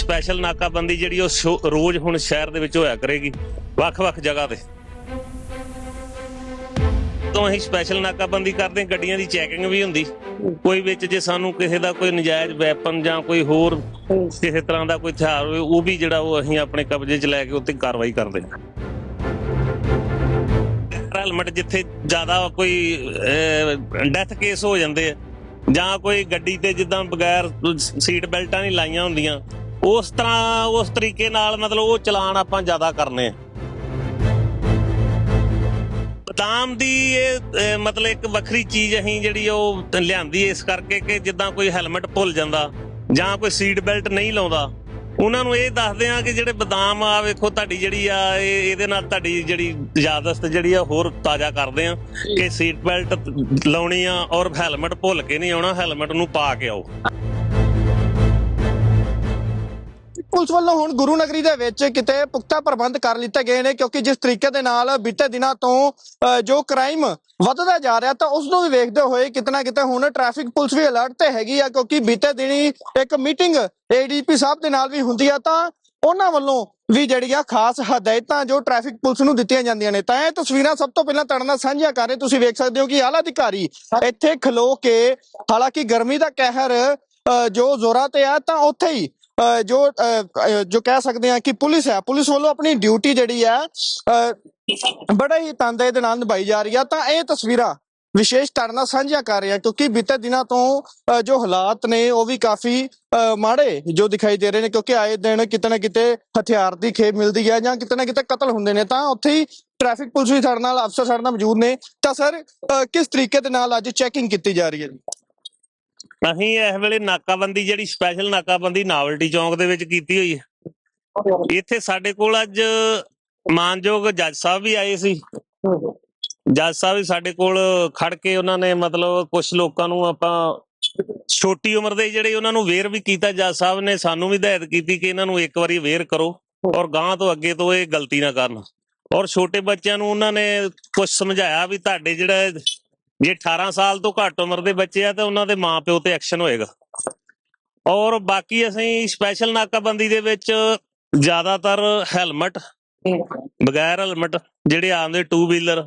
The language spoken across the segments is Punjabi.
ਸਪੈਸ਼ਲ ਨਾਕਾਬੰਦੀ ਜਿਹੜੀ ਉਹ ਰੋਜ਼ ਹੁਣ ਸ਼ਹਿਰ ਦੇ ਵਿੱਚ ਹੋਇਆ ਕਰੇਗੀ ਵੱਖ-ਵੱਖ ਜਗ੍ਹਾ ਤੇ। ਤੋਂ ਅਸੀਂ ਸਪੈਸ਼ਲ ਨਾਕਾਬੰਦੀ ਕਰਦੇ ਗੱਡੀਆਂ ਦੀ ਚੈਕਿੰਗ ਵੀ ਹੁੰਦੀ। ਕੋਈ ਵਿੱਚ ਜੇ ਸਾਨੂੰ ਕਿਸੇ ਦਾ ਕੋਈ ਨਜਾਇਜ਼ ਵੈਪਨ ਜਾਂ ਕੋਈ ਹੋਰ ਕਿਸੇ ਤਰ੍ਹਾਂ ਦਾ ਕੋਈ ਹਥਿਆਰ ਹੋਵੇ, ਉਹ ਵੀ ਜਿਹੜਾ ਉਹ ਅਸੀਂ ਆਪਣੇ ਕਬਜ਼ੇ 'ਚ ਲੈ ਕੇ ਉੱਤੇ ਕਾਰਵਾਈ ਕਰਦੇ ਹਾਂ। ਹੈਲਮਟ ਜਿੱਥੇ ਜ਼ਿਆਦਾ ਕੋਈ ਡੈਥ ਕੇਸ ਹੋ ਜਾਂਦੇ ਆ, ਜਾਂ ਕੋਈ ਗੱਡੀ ਤੇ ਜਿੱਦਾਂ ਬਗੈਰ ਸੀਟ ਬੈਲਟਾਂ ਨਹੀਂ ਲਾਈਆਂ ਹੁੰਦੀਆਂ ਉਸ ਤਰ੍ਹਾਂ, ਉਸ ਤਰੀਕੇ ਨਾਲ ਮਤਲਬ ਉਹ ਚਲਾਨ ਆਪਾਂ ਜ਼ਿਆਦਾ ਕਰਨੇ ਆ। ਬਦਾਮ ਦੀ ਇਹ ਮਤਲਬ ਇੱਕ ਵੱਖਰੀ ਚੀਜ਼ ਅਸੀਂ ਜਿਹੜੀ ਉਹ ਲਿਆਂਦੀ ਇਸ ਕਰਕੇ ਕਿ ਜਿੱਦਾਂ ਕੋਈ ਹੈਲਮਟ ਭੁੱਲ ਜਾਂਦਾ ਜਾਂ ਕੋਈ ਸੀਟ ਬੈਲਟ ਨਹੀਂ ਲਾਉਂਦਾ। ਉਹਨਾਂ ਨੂੰ ਇਹ ਦੱਸਦੇ ਆ ਕਿ ਜਿਹੜੇ ਬਦਾਮ ਆ, ਵੇਖੋ ਤੁਹਾਡੀ ਜਿਹੜੀ ਆ, ਇਹ, ਇਹਦੇ ਨਾਲ ਤੁਹਾਡੀ ਜਿਹੜੀ ਯਾਦਸਤ ਜਿਹੜੀ ਆ, ਹੋਰ ਤਾਜ਼ਾ ਕਰਦੇ ਆ ਕਿ ਸੀਟ ਬੈਲਟ ਲਾਉਣੀ ਆ ਔਰ ਹੈਲਮਟ ਭੁੱਲ ਕੇ ਨਹੀਂ ਆਉਣਾ, ਹੈਲਮਟ ਨੂੰ ਪਾ ਕੇ ਆਓ। ਪੁਲਿਸ ਵੱਲੋਂ ਹੁਣ ਗੁਰੂ ਨਗਰੀ ਦੇ ਵਿੱਚ ਕਿਤੇ ਪੁਖਤਾ ਪ੍ਰਬੰਧ ਕਰ ਲਿੱਤੇ ਗਏ ਨੇ, ਕਿਉਂਕਿ ਜਿਸ ਤਰੀਕੇ ਦੇ ਨਾਲ ਬੀਤੇ ਦਿਨਾਂ ਤੋਂ ਜੋ ਕ੍ਰਾਈਮ ਵੱਧਦਾ ਜਾ ਰਿਹਾ, ਤਾਂ ਉਸ ਨੂੰ ਵੀ ਵੇਖਦੇ ਹੋਏ ਕਿਤਨਾ ਕਿਤੇ ਹੁਣ ਟ੍ਰੈਫਿਕ ਪੁਲਿਸ ਵੀ ਅਲਰਟ ਤੇ ਹੈਗੀ ਆ, ਕਿਉਂਕਿ ਬੀਤੇ ਦਿਨੀ ਇੱਕ ਮੀਟਿੰਗ ਏਡੀਪੀ ਸਾਹਿਬ ਦੇ ਨਾਲ ਵੀ ਹੁੰਦੀ ਆ, ਤਾਂ ਉਹਨਾਂ ਵੱਲੋਂ ਵੀ ਜਿਹੜੀਆਂ ਖਾਸ ਹਦਾਇਤਾਂ ਜੋ ਟ੍ਰੈਫਿਕ ਪੁਲਿਸ ਨੂੰ ਦਿੱਤੀਆਂ ਜਾਂਦੀਆਂ ਨੇ। ਤਾਂ ਇਹ ਤਸਵੀਰਾਂ ਸਭ ਤੋਂ ਪਹਿਲਾਂ ਤੁਹਾਡੇ ਨਾਲ ਸਾਂਝੀਆਂ ਕਰ ਰਹੇ, ਤੁਸੀਂ ਵੇਖ ਸਕਦੇ ਹੋ ਕਿ ਆਲਾ ਅਧਿਕਾਰੀ ਇੱਥੇ ਖਲੋ ਕੇ, ਹਾਲਾਂਕਿ ਗਰਮੀ ਦਾ ਕਹਿਰ ਜੋ ਜ਼ੋਰਾਂ ਤੇ ਆ, ਤਾਂ ਉੱਥੇ ਹੀ ਜੋ ਜੋ ਕਹਿ ਸਕਦੇ ਆ ਕਿ ਪੁਲਿਸ ਹੈ, ਪੁਲਿਸ ਵੱਲੋਂ ਆਪਣੀ ਡਿਊਟੀ ਜਿਹੜੀ ਹੈ ਬੜਾ ਹੀ ਤੰਦੇ ਦੇ ਨਾਲ ਨਿਭਾਈ ਜਾ ਰਹੀ ਆ ਤਾਂ ਇਹ ਤਸਵੀਰਾਂ ਵਿਸ਼ੇਸ਼ ਤੁਹਾਡੇ ਨਾਲ ਸਾਂਝੀਆਂ ਕਰ ਰਿਹਾ, ਕਿਉਂਕਿ ਬੀਤੇ ਦਿਨਾਂ ਤੋਂ ਜੋ ਹਾਲਾਤ ਨੇ, ਉਹ ਵੀ ਕਾਫੀ ਮਾੜੇ ਜੋ ਦਿਖਾਈ ਦੇ ਰਹੇ ਨੇ, ਕਿਉਂਕਿ ਆਏ ਦਿਨ ਕਿਤੇ ਨਾ ਕਿਤੇ ਹਥਿਆਰ ਦੀ ਖੇਪ ਮਿਲਦੀ ਹੈ ਜਾਂ ਕਿਤੇ ਨਾ ਕਿਤੇ ਕਤਲ ਹੁੰਦੇ ਨੇ। ਤਾਂ ਉੱਥੇ ਹੀ ਟ੍ਰੈਫਿਕ ਪੁਲਿਸ ਵੀ ਸਾਡੇ ਨਾਲ, ਅਫਸਰ ਸਾਡੇ ਨਾਲ ਮੌਜੂਦ ਨੇ। ਤਾਂ ਸਰ ਕਿਸ ਤਰੀਕੇ ਦੇ ਨਾਲ ਅੱਜ ਚੈਕਿੰਗ ਕੀਤੀ ਜਾ ਰਹੀ ਹੈ ਜੀ? ਅਸੀਂ ਇਸ ਵੇਲੇ ਨਾਕਾਬੰਦੀ ਜਿਹੜੀ ਸਪੈਸ਼ਲ ਨਾਕਾਬੰਦੀ ਨਾਵਲਟੀ ਚੌਂਕ ਦੇ ਵਿੱਚ ਕੀਤੀ ਹੋਈ ਹੈ। ਇੱਥੇ ਸਾਡੇ ਕੋਲ ਅੱਜ ਮਾਨਯੋਗ ਜੱਜ ਸਾਹਿਬ ਵੀ ਆਏ ਸੀ। ਜੱਜ ਸਾਹਿਬ ਵੀ ਸਾਡੇ ਕੋਲ ਖੜ ਕੇ ਉਹਨਾਂ ਨੇ ਮਤਲਬ ਕੁਝ ਲੋਕਾਂ ਨੂੰ ਆਪਾਂ ਛੋਟੀ ਉਮਰ ਦੇ ਜਿਹੜੇ ਉਹਨਾਂ ਨੂੰ ਵੇਅਰ ਵੀ ਕੀਤਾ, ਜੱਜ ਸਾਹਿਬ ਨੇ ਸਾਨੂੰ ਵੀ ਹਦਾਇਤ ਕੀਤੀ ਕਿ ਇਹਨਾਂ ਨੂੰ ਇੱਕ ਵਾਰੀ ਵੇਅਰ ਕਰੋ ਔਰ ਗਾਂ ਤੋਂ ਅੱਗੇ ਤੋਂ ਇਹ ਗਲਤੀ ਨਾ ਕਰਨ। ਔਰ ਛੋਟੇ ਬੱਚਿਆਂ ਨੂੰ ਉਹਨਾਂ ਨੇ ਕੁਝ ਸਮਝਾਇਆ ਵੀ ਤੁਹਾਡੇ ਜਿਹੜਾ ਜੇ 18 ਸਾਲ ਤੋਂ ਘੱਟ ਉਮਰ ਦੇ ਬੱਚੇ ਆ ਤਾਂ ਉਹਨਾਂ ਦੇ ਮਾਪਿਓ ਤੇ ਐਕਸ਼ਨ ਹੋਏਗਾ। ਔਰ ਬਾਕੀ ਅਸੀਂ ਸਪੈਸ਼ਲ ਨਾਕਾਬੰਦੀ ਦੇ ਵਿੱਚ ਜ਼ਿਆਦਾਤਰ ਹੈਲਮਟ ਬਗੈਰ ਹੈਲਮਟ ਜਿਹੜੇ ਆਉਂਦੇ ਟੂ ਵੀਲਰ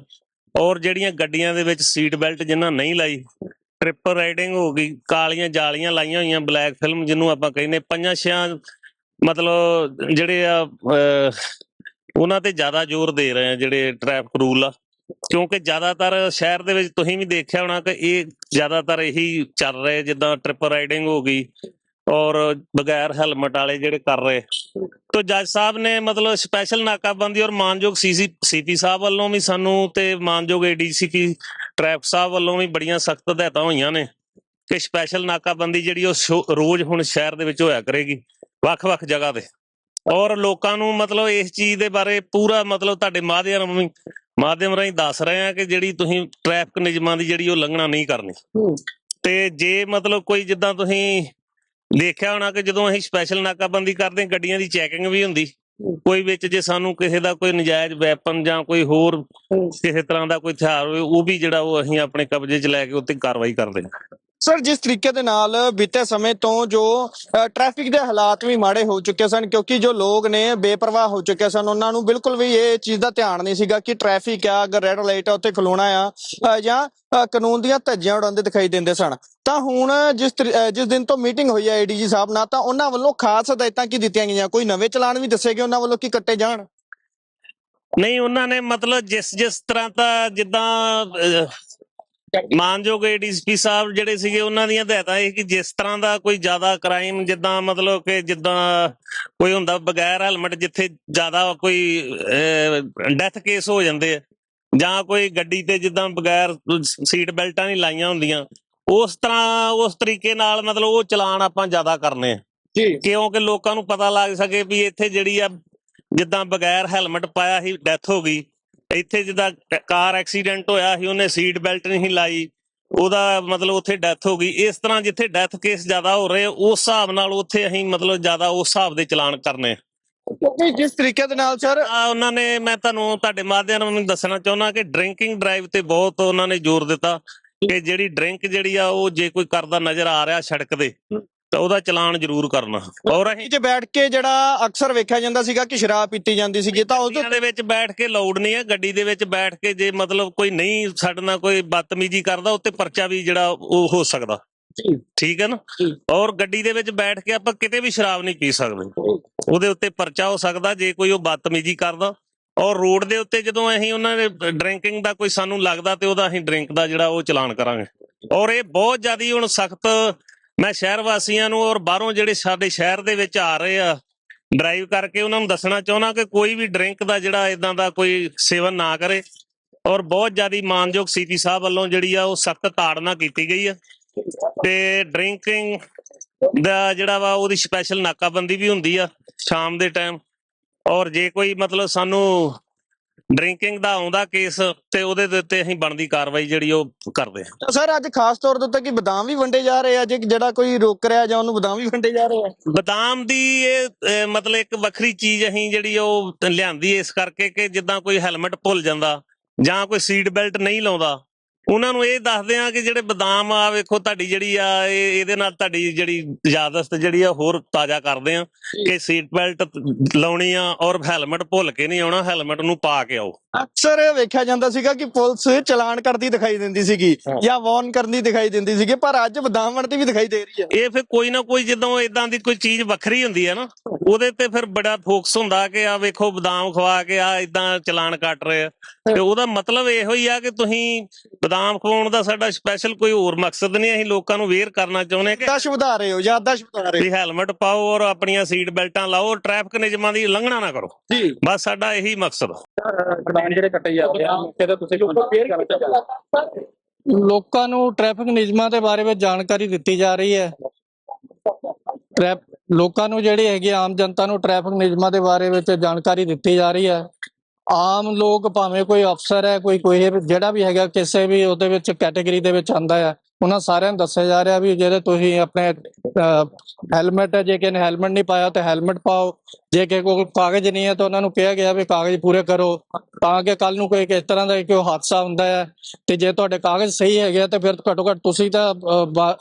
ਔਰ ਜਿਹੜੀਆਂ ਗੱਡੀਆਂ ਦੇ ਵਿੱਚ ਸੀਟ ਬੈਲਟ ਜਿਨ੍ਹਾਂ ਨਹੀਂ ਲਾਈ ਟ੍ਰਿਪਲ ਰਾਈਡਿੰਗ ਹੋ ਗਈ, ਕਾਲੀਆਂ ਜਾਲੀਆਂ ਲਾਈਆਂ ਹੋਈਆਂ ਬਲੈਕ ਫਿਲਮ ਜਿਹਨੂੰ ਆਪਾਂ ਕਹਿੰਦੇ ਪੰਜਾਂ ਛਿਆਂ ਮਤਲਬ ਜਿਹੜੇ ਆ ਉਹਨਾਂ ਤੇ ਜ਼ਿਆਦਾ ਜ਼ੋਰ ਦੇ ਰਹੇ ਆ ਜਿਹੜੇ ਟ੍ਰੈਫਿਕ ਰੂਲ ਆ। ਕਿਉਂਕਿ ਜ਼ਿਆਦਾਤਰ ਸ਼ਹਿਰ ਦੇ ਵਿੱਚ ਤੁਸੀਂ ਵੀ ਦੇਖਿਆ ਹੋਣਾ ਕਿ ਇਹ ਜ਼ਿਆਦਾਤਰ ਇਹੀ ਚੱਲ ਰਹੇ, ਜਿੱਦਾਂ ਟ੍ਰਿਪਲ ਰਾਈਡਿੰਗ ਹੋ ਗਈ ਔਰ ਬਗੈਰ ਹੈਲਮਟ ਵਾਲੇ ਜਿਹੜੇ ਕਰ ਰਹੇ। ਤੋ ਜੱਜ ਸਾਹਿਬ ਨੇ ਮਤਲਬ ਸਪੈਸ਼ਲ ਨਾਕਾਬੰਦੀ ਔਰ ਮਾਨਯੋਗ ਸੀਸੀ ਸੀਪੀ ਸਾਹਿਬ ਵੱਲੋਂ ਵੀ ਸਾਨੂੰ ਤੇ ਮਾਨਯੋਗ ਏਡੀਸੀਪੀ ਟ੍ਰੈਫਿਕ ਸਾਹਿਬ ਵੱਲੋਂ ਵੀ ਬੜੀਆਂ ਸਖਤ ਹਦਾਇਤਾਂ ਹੋਈਆਂ ਨੇ ਕਿ ਸਪੈਸ਼ਲ ਨਾਕਾਬੰਦੀ ਜਿਹੜੀ ਉਹ ਰੋਜ਼ ਹੁਣ ਸ਼ਹਿਰ ਦੇ ਵਿੱਚ ਹੋਇਆ ਕਰੇਗੀ, ਵੱਖ-ਵੱਖ ਜਗ੍ਹਾ ਤੇ। ਔਰ ਲੋਕਾਂ ਨੂੰ ਮਤਲਬ ਇਸ ਚੀਜ਼ ਦੇ ਬਾਰੇ ਪੂਰਾ ਮਤਲਬ ਤੁਹਾਡੇ ਮਾਧਿਅਮ ਰਾਹੀਂ ਮਾਧਿਅਮ ਰਾਹੀਂ ਦੱਸ ਰਹੇ ਆ ਕਿ ਜਿਹੜੀ ਤੁਸੀਂ ਟ੍ਰੈਫਿਕ ਨਿਯਮਾਂ ਦੀ ਜਿਹੜੀ ਉਹ ਲੰਘਣਾ ਨਹੀਂ ਕਰਨੀ। ਤੇ ਜੇ ਮਤਲਬ ਕੋਈ ਜਿੱਦਾਂ ਤੁਸੀਂ ਦੇਖਿਆ ਹੋਣਾ ਕਿ ਜਦੋਂ ਅਸੀਂ ਸਪੈਸ਼ਲ ਨਾਕਾਬੰਦੀ ਕਰਦੇ ਗੱਡੀਆਂ ਦੀ ਚੈਕਿੰਗ ਵੀ ਹੁੰਦੀ। ਕੋਈ ਵਿੱਚ ਜੇ ਸਾਨੂੰ ਕਿਸੇ ਦਾ ਕੋਈ ਨਜਾਇਜ਼ ਵੈਪਨ ਜਾਂ ਕੋਈ ਹੋਰ ਕਿਸੇ ਤਰ੍ਹਾਂ ਦਾ ਕੋਈ ਹਥਿਆਰ ਹੋਵੇ ਉਹ ਵੀ ਜਿਹੜਾ ਉਹ ਅਸੀਂ ਆਪਣੇ ਕਬਜ਼ੇ 'ਚ ਲੈ ਕੇ ਉੱਤੇ ਕਾਰਵਾਈ ਕਰਦੇ ਹਾਂ। ਸਰ, ਜਿਸ ਤਰੀਕੇ ਦੇ ਨਾਲ ਬੀਤੇ ਸਮੇਂ ਤੋਂ ਜੋ ਟ੍ਰੈਫਿਕ ਦੇ ਹਾਲਾਤ ਵੀ ਮਾੜੇ ਹੋ ਚੁੱਕੇ ਸਨ, ਕਿਉਂਕਿ ਜੋ ਲੋਕ ਨੇ ਬੇਪਰਵਾਹ ਹੋ ਚੁੱਕੇ ਸਨ, ਉਹਨਾਂ ਨੂੰ ਬਿਲਕੁਲ ਵੀ ਇਹ ਚੀਜ਼ ਦਾ ਧਿਆਨ ਨਹੀਂ ਸੀਗਾ ਕਿ ਟ੍ਰੈਫਿਕ ਆ, ਅਗਰ ਰੈੱਡ ਲਾਈਟ ਆ, ਉੱਥੇ ਖਲੋਣਾ ਆ ਜਾਂ ਕਾਨੂੰਨ ਦੀਆਂ ਧੱਜੀਆਂ ਉਡਾਉਂਦੇ ਦਿਖਾਈ ਦਿੰਦੇ ਸਨ। ਤਾਂ ਹੁਣ ਜਿਸ ਜਿਸ ਦਿਨ ਤੋਂ ਮੀਟਿੰਗ ਹੋਈ ਹੈ ਏਡੀਜੀ ਸਾਹਿਬ ਨਾਲ, ਤਾਂ ਉਹਨਾਂ ਵੱਲੋਂ ਖਾਸ ਹਦਾਇਤਾਂ ਕੀ ਦਿੱਤੀਆਂ ਗਈਆਂ? ਕੋਈ ਨਵੇਂ ਚਲਾਨ ਵੀ ਦੱਸੇ ਗਏ ਉਹਨਾਂ ਵੱਲੋਂ ਕੀ ਕੱਟੇ ਜਾਣ? ਨਹੀਂ, ਉਹਨਾਂ ਨੇ ਮਤਲਬ ਜਿਸ ਜਿਸ ਤਰ੍ਹਾਂ ਦਾ ਜਿੱਦਾਂ ਮਾਨਯੋਗ ਏਡੀਸਪੀ ਸਾਹਿਬ ਜਿਹੜੇ ਸੀਗੇ ਉਹਨਾਂ ਦੀਆਂ ਹਦਾਇਤਾਂ ਇਹ ਕਿ ਜਿਸ ਤਰ੍ਹਾਂ ਦਾ ਕੋਈ ਜ਼ਿਆਦਾ ਕ੍ਰਾਈਮ ਜਿੱਦਾਂ ਮਤਲਬ ਕਿ ਜਿੱਦਾਂ ਕੋਈ ਹੁੰਦਾ ਬਗੈਰ ਹੈਲਮਟ ਜਿੱਥੇ ਜ਼ਿਆਦਾ ਕੋਈ ਡੈਥ ਕੇਸ ਹੋ ਜਾਂਦੇ ਆ ਜਾਂ ਕੋਈ ਗੱਡੀ ਤੇ ਜਿੱਦਾਂ ਬਗੈਰ ਸੀਟ ਬੈਲਟਾਂ ਨਹੀਂ ਲਾਈਆਂ ਹੁੰਦੀਆਂ ਉਸ ਤਰ੍ਹਾਂ ਉਸ ਤਰੀਕੇ ਨਾਲ ਮਤਲਬ ਉਹ ਚਲਾਨ ਆਪਾਂ ਜ਼ਿਆਦਾ ਕਰਨੇ ਆ। ਜੀ। ਕਿਉਂਕਿ ਲੋਕਾਂ ਨੂੰ ਪਤਾ ਲੱਗ ਸਕੇ ਵੀ ਇੱਥੇ ਜਿਹੜੀ ਆ ਜਿੱਦਾਂ ਬਗੈਰ ਹੈਲਮਟ ਪਾਇਆ ਸੀ ਡੈਥ ਹੋ ਗਈ ਇੱਥੇ ਜਿੱਦਾਂ ਕਾਰ ਐਕਸੀਡੈਂਟ ਹੋਇਆ ਸੀ ਉਹਨੇ ਸੀਟ ਬੈਲਟ ਨਹੀਂ ਲਾਈ ਉਹਦਾ ਮਤਲਬ ਉੱਥੇ ਡੈਥ ਹੋ ਗਈ ਇਸ ਤਰ੍ਹਾਂ ਜਿੱਥੇ ਡੈਥ ਕੇਸ ਜ਼ਿਆਦਾ ਹੋ ਰਹੇ ਉਸ ਹਿਸਾਬ ਨਾਲ ਉੱਥੇ ਅਸੀਂ ਮਤਲਬ ਜ਼ਿਆਦਾ ਉਸ ਹਿਸਾਬ ਦੇ ਚਲਾਨ ਕਰਨੇ। ਕਿਉਂਕਿ ਜਿਸ ਤਰੀਕੇ ਦੇ ਨਾਲ ਸਰ ਉਹਨਾਂ ਨੇ ਮੈਂ ਤੁਹਾਨੂੰ ਤੁਹਾਡੇ ਮਾਧਿਅਮ ਰਾਹੀਂ ਦੱਸਣਾ ਚਾਹੁੰਦਾ ਕਿ ਡਰਿੰਕਿੰਗ ਡਰਾਈਵ ਤੇ ਬਹੁਤ ਉਹਨਾਂ ਨੇ ਜ਼ੋਰ ਦਿੱਤਾ ਕਿ ਜਿਹੜੀ ਡਰਿੰਕ ਜਿਹੜੀ ਆ ਉਹ ਜੇ ਕੋਈ ਕਰਦਾ ਨਜ਼ਰ ਆ ਰਿਹਾ ਸੜਕ ਤੇ ਤਾਂ ਉਹਦਾ ਚਲਾਨ ਜ਼ਰੂਰ ਕਰਨਾ। ਔਰ ਅਸੀਂ ਚ ਬੈਠ ਕੇ ਜਿਹੜਾ ਅਕਸਰ ਵੇਖਿਆ ਜਾਂਦਾ ਸੀਗਾ ਕਿ ਸ਼ਰਾਬ ਪੀਤੀ ਜਾਂਦੀ ਸੀਗੀ ਤਾਂ ਉਸ ਗੱਡੀਆਂ ਦੇ ਵਿੱਚ ਬੈਠ ਕੇ ਲਾਊਡ ਨਹੀਂ ਹੈ। ਗੱਡੀ ਦੇ ਵਿੱਚ ਬੈਠ ਕੇ ਜੇ ਮਤਲਬ ਕੋਈ ਨਹੀਂ ਸਾਡੇ ਨਾਲ ਕੋਈ ਬਦਤਮੀਜ਼ੀ ਕਰਦਾ ਉੱਤੇ ਪਰਚਾ ਵੀ ਜਿਹੜਾ ਉਹ ਹੋ ਸਕਦਾ। ਜੀ। ਠੀਕ ਹੈ ਨਾ? ਜੀ। ਔਰ ਗੱਡੀ ਦੇ ਵਿੱਚ ਬੈਠ ਕੇ ਆਪਾਂ ਕਿਤੇ ਵੀ ਸ਼ਰਾਬ ਨਹੀਂ ਪੀ ਸਕਦੇ। ਉਹਦੇ ਉੱਤੇ ਪਰਚਾ ਹੋ ਸਕਦਾ ਜੇ ਕੋਈ ਉਹ ਬਦਤਮੀਜ਼ੀ ਕਰਦਾ। ਔਰ ਰੋਡ ਦੇ ਉੱਤੇ ਜਦੋਂ ਅਸੀਂ ਉਹਨਾਂ ਦੇ ਡਰਿੰਕਿੰਗ ਦਾ ਕੋਈ ਸਾਨੂੰ ਲੱਗਦਾ ਤੇ ਉਹਦਾ ਅਸੀਂ ਡਰਿੰਕ ਦਾ ਜਿਹੜਾ ਉਹ ਚਲਾਨ ਕਰਾਂਗੇ। ਔਰ ਇਹ ਬਹੁਤ ਜ਼ਿਆਦੀ ਹੁਣ ਸਖਤ ਮੈਂ ਸ਼ਹਿਰ ਵਾਸੀਆਂ ਨੂੰ ਔਰ ਬਾਹਰੋਂ ਜਿਹੜੇ ਸਾਡੇ ਸ਼ਹਿਰ ਦੇ ਵਿੱਚ ਆ ਰਹੇ ਆ ਡਰਾਈਵ ਕਰਕੇ ਉਹਨਾਂ ਨੂੰ ਦੱਸਣਾ ਚਾਹੁੰਦਾ ਕਿ ਕੋਈ ਵੀ ਡਰਿੰਕ ਦਾ ਜਿਹੜਾ ਇਦਾਂ ਦਾ ਕੋਈ ਸੇਵਨ ਨਾ ਕਰੇ ਔਰ ਬਹੁਤ ਜ਼ਿਆਦੀ ਮਾਨਯੋਗ ਸੀਪੀ ਸਾਹਿਬ ਵੱਲੋਂ ਜਿਹੜੀ ਆ ਉਹ ਸਖਤ ਤਾੜਨਾ ਕੀਤੀ ਗਈ ਆ ਤੇ ਡਰਿੰਕਿੰਗ ਦਾ ਜਿਹੜਾ ਵਾ ਉਹਦੀ ਸਪੈਸ਼ਲ ਨਾਕਾਬੰਦੀ ਵੀ ਹੁੰਦੀ ਆ ਸ਼ਾਮ ਦੇ ਟਾਈਮ ਔਰ ਜੇ ਕੋਈ ਮਤਲਬ ਸਾਨੂੰ ਡਰਿੰਕਿੰਗ ਦਾ ਆਉਂਦਾ ਕੇਸ ਤੇ ਉਹਦੇ ਦੇ ਉੱਤੇ ਅਸੀਂ ਬਣਦੀ ਕਾਰਵਾਈ ਜਿਹੜੀ ਉਹ ਕਰਦੇ ਆ ਤਾਂ ਸਰ ਅੱਜ ਖਾਸ ਤੌਰ ਦੇ ਉੱਤੇ ਕਿ ਬਦਾਮ ਵੀ ਵੰਡੇ ਜਾ ਰਹੇ ਆ? ਜੇ ਜਿਹੜਾ ਕੋਈ ਰੋਕ ਰਿਹਾ ਜਾਂ ਉਹਨੂੰ ਬਦਾਮ ਵੀ ਵੰਡੇ ਜਾ ਰਹੇ ਆ? ਬਦਾਮ ਦੀ ਇਹ ਅਹ, ਮਤਲਬ ਇੱਕ ਵੱਖਰੀ ਚੀਜ਼ ਅਸੀਂ ਜਿਹੜੀ ਉਹ ਲਿਆਂਦੀ ਇਸ ਕਰਕੇ ਕਿ ਜਿੱਦਾਂ ਕੋਈ ਹੈਲਮਟ ਭੁੱਲ ਜਾਂਦਾ ਜਾਂ ਕੋਈ ਸੀਟ ਬੈਲਟ ਨਹੀਂ ਲਾਉਂਦਾ ਉਹਨਾਂ ਨੂੰ ਇਹ ਦੱਸਦੇ ਆ ਕਿ ਜਿਹੜੇ ਬਦਾਮ ਆ ਵੇਖੋ ਤੁਹਾਡੀ ਜਿਹੜੀ ਆ ਇਹ ਇਹਦੇ ਨਾਲ ਤੁਹਾਡੀ ਜਿਹੜੀ ਯਾਦਸਤ ਜਿਹੜੀ ਆ ਹੋਰ ਤਾਜ਼ਾ ਕਰਦੇ ਆ ਕਿ ਸੀਟ ਬੈਲਟ ਲਾਉਣੀ ਆ ਔਰ ਹੈਲਮਟ ਭੁੱਲ ਕੇ ਨਹੀਂ ਆਉਣਾ ਹੈਲਮਟ ਨੂੰ ਪਾ ਕੇ ਆਓ। ਅਕਸਰ ਵੇਖਿਆ ਜਾਂਦਾ ਸੀਗਾ ਕਿ ਪੁਲਿਸ ਚਲਾਨ ਕਰਦੀ ਦਿਖਾਈ ਦਿੰਦੀ ਸੀਗੀ ਜਾਂ ਵਾਰਨ ਕਰਦੀ ਦਿਖਾਈ ਦਿੰਦੀ ਸੀਗੀ ਪਰ ਅੱਜ ਬਦਾਮ ਵੰਡਦੀ ਵੀ ਦਿਖਾਈ ਦੇ ਰਹੀ ਹੈ ਇਹ ਫਿਰ ਕੋਈ ਨਾ ਕੋਈ ਜਦੋਂ ਇਦਾਂ ਦੀ ਕੋਈ ਚੀਜ਼ ਵੱਖਰੀ ਹੁੰਦੀ ਹੈ ਨਾ ਉਹਦੇ ਤੇ ਫਿਰ ਬੜਾ ਫੋਕਸ ਹੁੰਦਾ ਕਿ ਆ ਵੇਖੋ ਬਦਾਮ ਖਵਾ ਕੇ ਆ ਇਦਾਂ ਚਲਾਨ ਕੱਟ ਰਹੇ ਆ। ਤੇ ਉਹਦਾ ਮਤਲਬ ਇਹੋ ਹੀ ਆ ਕਿ ਤੁਸੀਂ ਬਦਾਮ ਖਵਾਉਣ ਦਾ ਸਾਡਾ ਸਪੈਸ਼ਲ ਕੋਈ ਹੋਰ ਮਕਸਦ ਨਹੀਂ ਅਸੀਂ ਲੋਕਾਂ ਨੂੰ ਵੇਅਰ ਕਰਨਾ ਚਾਹੁੰਦੇ ਕਿ ਯਾਦਾਸ਼ ਵਧਾ ਰਹੇ ਹੋ ਯਾਦਾਸ਼ ਵਧਾ ਰਹੇ ਤੁਸੀਂ ਹੈਲਮਟ ਪਾਓ ਔਰ ਆਪਣੀਆਂ ਸੀਟ ਬੈਲਟਾਂ ਲਾਓ ਟ੍ਰੈਫਿਕ ਨਿਯਮਾਂ ਦੀ ਉਲੰਘਣਾ ਨਾ ਕਰੋ। ਹੋ ਜੀ। ਬਸ ਸਾਡਾ ਇਹੀ ਮਕਸਦ। ਆ ਚਲਾਨ ਜਿਹੜੇ ਕੱਟੇ ਜਾਂਦੇ ਆ ਤੇ ਤੁਸੀਂ ਕਰਨਾ ਚਾਹੁੰਦੇ ਲੋਕਾਂ ਨੂੰ ਟ੍ਰੈਫਿਕ ਨਿਯਮਾਂ ਦੇ ਬਾਰੇ ਵਿੱਚ ਜਾਣਕਾਰੀ ਦਿੱਤੀ ਜਾ ਰਹੀ ਹੈ। ਟ੍ਰੈਫ ਲੋਕਾਂ ਨੂੰ ਜਿਹੜੀ ਹੈਗੀ ਆਮ ਜਨਤਾ ਨੂੰ ਟ੍ਰੈਫਿਕ ਨਿਯਮਾਂ ਦੇ ਬਾਰੇ ਵਿੱਚ ਜਾਣਕਾਰੀ ਦਿੱਤੀ ਜਾ ਰਹੀ ਹੈ। ਆਮ ਲੋਕ ਭਾਵੇਂ ਕੋਈ ਅਫਸਰ ਹੈ, ਕੋਈ ਕੋਈ ਜਿਹੜਾ ਵੀ ਹੈਗਾ, ਕਿਸੇ ਵੀ ਉਹਦੇ ਵਿੱਚ ਕੈਟਾਗਰੀ ਦੇ ਵਿੱਚ ਆਂਦਾ ਹੈ, ਉਹਨਾਂ ਸਾਰਿਆਂ ਨੂੰ ਦੱਸਿਆ ਜਾ ਰਿਹਾ ਵੀ ਜਿਹੜੇ ਤੁਸੀਂ ਆਪਣੇ ਹੈਲਮਟ ਹੈ, ਜੇ ਕਿਸੇ ਨੇ ਹੈਲਮਟ ਨਹੀਂ ਪਾਇਆ ਤਾਂ ਹੈਲਮਟ ਪਾਓ, ਜੇ ਕਿਸੇ ਕੋਲ ਕਾਗਜ਼ ਨਹੀਂ ਹੈ ਤਾਂ ਉਹਨਾਂ ਨੂੰ ਕਿਹਾ ਗਿਆ ਵੀ ਕਾਗਜ਼ ਪੂਰੇ ਕਰੋ, ਤਾਂ ਕਿ ਕੱਲ ਨੂੰ ਕੋਈ ਇਸ ਤਰ੍ਹਾਂ ਦਾ ਕੋਈ ਹਾਦਸਾ ਹੁੰਦਾ ਹੈ, ਤੇ ਜੇ ਤੁਹਾਡੇ ਕਾਗਜ਼ ਸਹੀ ਹੈਗੇ ਆ ਤੇ ਫਿਰ ਘੱਟੋ ਘੱਟ ਤੁਸੀਂ ਤਾਂ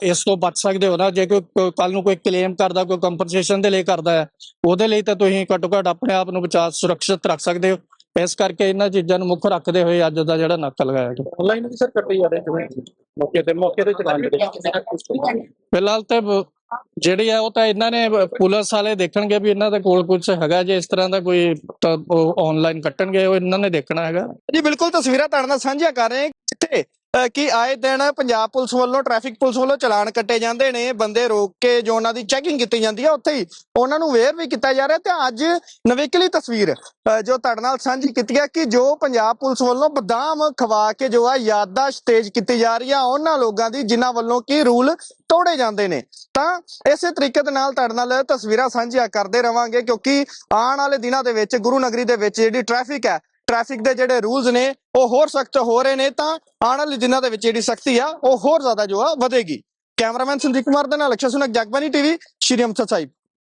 ਇਸ ਤੋਂ ਬਚ ਸਕਦੇ ਹੋ ਨਾ, ਜੇ ਕੋਈ ਕੱਲ ਨੂੰ ਕੋਈ ਕਲੇਮ ਕਰਦਾ, ਕੋਈ ਕੰਪਨਸੇਸ਼ਨ ਦੇ ਲਈ ਕਰਦਾ ਹੈ, ਉਹਦੇ ਲਈ ਤਾਂ ਤੁਸੀਂ ਘੱਟੋ ਘੱਟ ਆਪਣੇ ਆਪ ਨੂੰ ਬਚਾ, ਸੁਰੱਖਿਅਤ ਰੱਖ ਸਕਦੇ ਹੋ। ਇਸ ਕਰਕੇ ਇਹਨਾਂ ਚੀਜ਼ਾਂ ਨੂੰ ਮੁੱਖ ਰੱਖਦੇ ਹੋਏ ਅੱਜ ਦਾ ਜਿਹੜਾ ਨਾਕਾ ਲਗਾਇਆ ਗਿਆ। ਆਨਲਾਈਨ ਵੀ ਸਰ ਕੱਟੇ ਜਾ ਰਹੇ ਜਿਵੇਂ ਮੌਕੇ ਤੇ ਮੌਕੇ ਤੇ ਚਲਾਨ ਜਿਹੜੇ ਫਿਲਹਾਲ ਤੇ ਜਿਹੜੀ ਹੈ ਉਹ ਤਾਂ ਇਹਨਾਂ ਨੇ ਪੁਲਿਸ ਵਾਲੇ ਦੇਖਣਗੇ ਵੀ ਇਹਨਾਂ ਦੇ ਕੋਲ ਕੁਝ ਹੈਗਾ ਜੇ ਇਸ ਤਰ੍ਹਾਂ ਦਾ ਕੋਈ ਆਨਲਾਈਨ ਕੱਟਣਗੇ ਉਹ ਇਹਨਾਂ ਨੇ ਦੇਖਣਾ ਹੈਗਾ। ਜੀ ਬਿਲਕੁਲ ਤਸਵੀਰਾਂ ਤੁਹਾਡੇ ਨਾਲ ਸਾਂਝੀਆਂ ਕਰ ਰਹੇ ਹਾਂ। ਜਿੱਥੇ ਕਿ ਆਏ ਦਿਨ ਪੰਜਾਬ ਪੁਲਿਸ ਵੱਲੋਂ, ਟ੍ਰੈਫਿਕ ਪੁਲਿਸ ਵੱਲੋਂ ਚਲਾਨ ਕੱਟੇ ਜਾਂਦੇ ਨੇ? ਬੰਦੇ ਰੋਕ ਕੇ ਜੋ ਉਹਨਾਂ ਦੀ ਚੈਕਿੰਗ ਕੀਤੀ ਜਾਂਦੀ ਹੈ ਉੱਥੇ ਹੀ, ਉਹਨਾਂ ਨੂੰ ਵੇਅਰ ਵੀ ਕੀਤਾ ਜਾ ਰਿਹਾ ਤੇ ਅੱਜ ਨਵੇਕਲੀ ਤਸਵੀਰ ਜੋ ਤੁਹਾਡੇ ਨਾਲ ਸਾਂਝੀ ਕੀਤੀ ਹੈ ਕਿ ਜੋ ਪੰਜਾਬ ਪੁਲਿਸ ਵੱਲੋਂ ਬਦਾਮ ਖਵਾ ਕੇ ਜੋ ਆ ਯਾਦਾਸ਼ਤ ਤੇਜ਼ ਕੀਤੀ ਜਾ ਰਹੀ ਆ ਉਹਨਾਂ ਲੋਕਾਂ ਦੀ, ਜਿਨ੍ਹਾਂ ਵੱਲੋਂ ਕੀ ਰੂਲ ਤੋੜੇ ਜਾਂਦੇ ਨੇ। ਤਾਂ ਇਸੇ ਤਰੀਕੇ ਦੇ ਨਾਲ ਤੁਹਾਡੇ ਨਾਲ ਤਸਵੀਰਾਂ ਸਾਂਝੀਆਂ ਕਰਦੇ ਰਵਾਂਗੇ ਕਿਉਂਕਿ ਆਉਣ ਵਾਲੇ ਦਿਨਾਂ ਦੇ ਵਿੱਚ, ਗੁਰੂ ਨਗਰੀ ਦੇ ਵਿੱਚ ਜਿਹੜੀ ਟ੍ਰੈਫਿਕ ਹੈ ਟ੍ਰੈਫਿਕ ਦੇ ਜਿਹੜੇ ਰੂਲਸ ਨੇ, ਉਹ ਹੋਰ ਸਖਤ ਹੋ ਰਹੇ ਨੇ, ਤਾਂ ਆਉਣ ਵਾਲੇ ਦਿਨਾਂ ਦੇ ਵਿੱਚ ਜਿਹੜੀ ਸਖਤੀ ਆ, ਉਹ ਹੋਰ ਜ਼ਿਆਦਾ ਜੋ ਆ ਵਧੇਗੀ। ਕੈਮਰਾਮੈਨ ਸੰਦੀਪ ਕੁਮਾਰ ਦੇ ਨਾਲ ਅਕਸ਼ਾ ਸੁਨਕ ਜਗਬਾਨੀ ਟੀਵੀ, ਸ਼੍ਰੀ ਅੰਮ੍ਰਿਤਸਰ ਸਾਹਿਬ।